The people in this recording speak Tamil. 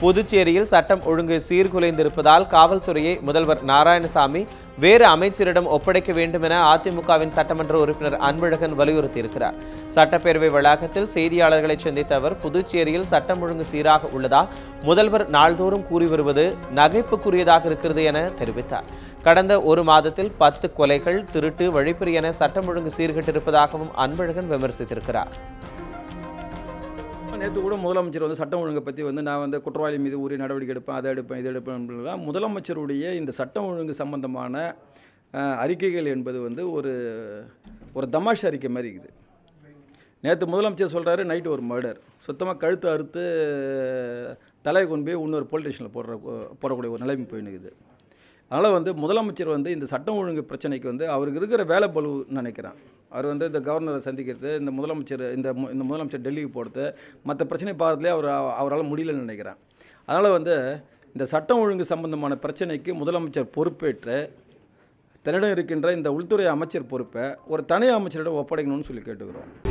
புதுச்சேரியில் சட்டம் ஒழுங்கு சீர்குலைந்திருப்பதால் காவல்துறையை முதல்வர் நாராயணசாமி வேறு அமைச்சரிடம் ஒப்படைக்க வேண்டும் என அதிமுகவின் சட்டமன்ற உறுப்பினர் அன்பழகன் வலியுறுத்தியிருக்கிறார். சட்டப்பேரவை வளாகத்தில் செய்தியாளர்களை சந்தித்த அவர் புதுச்சேரியில் சட்டம் ஒழுங்கு சீராக உள்ளதா முதல்வர் நாள்தோறும் கூறி வருவது நகைப்புக்குரியதாக இருக்கிறது என தெரிவித்தார். கடந்த ஒரு மாதத்தில் பத்து கொலைகள் திருட்டு வழிப்பறி என சட்டம் ஒழுங்கு சீர்கெட்டிருப்பதாகவும் அன்பழகன் விமர்சித்திருக்கிறார். நேற்று கூட முதலமைச்சர் வந்து சட்டம் ஒழுங்கை பற்றி வந்து நான் வந்து குற்றவாளி மீது உரிய நடவடிக்கை எடுப்பேன் அதை எடுப்பேன் இதை எடுப்பேன் முதலமைச்சருடைய இந்த சட்டம் ஒழுங்கு சம்பந்தமான அறிக்கைகள் என்பது வந்து ஒரு ஒரு தமாஷ் அறிக்கை மாதிரி இருக்குது. நேற்று முதலமைச்சர் சொல்கிறாரு நைட்டு ஒரு மர்டர் சுத்தமாக கழுத்து அறுத்து தலையை கொண்டு போய் இன்னொரு போலீஸ் ஸ்டேஷனில் போடுற போடக்கூடிய ஒரு நிலைமை போயினுக்குது. அதனால் வந்து முதலமைச்சர் வந்து இந்த சட்டம் ஒழுங்கு பிரச்சனைக்கு வந்து அவருக்கு இருக்கிற வேலை பளு நினைக்கிறேன். அவர் வந்து இந்த கவர்னரை சந்திக்கிறது இந்த முதலமைச்சர் இந்த மு- இந்த முதலமைச்சர் டெல்லிக்கு போகிறது மற்ற பிரச்சனை பார்த்துலேயே அவர் அவரால் முடியலன்னு நினைக்கிறேன் அதனால் வந்து இந்த சட்டம் ஒழுங்கு சம்பந்தமான பிரச்சனைக்கு முதலமைச்சர் பொறுப்பேற்று தன்னிடம் இருக்கின்ற இந்த உள்துறை அமைச்சர் பொறுப்பை ஒரு தனி அமைச்சரிடம் ஒப்படைக்கணும்னு சொல்லி கேட்டுக்கிறோம்.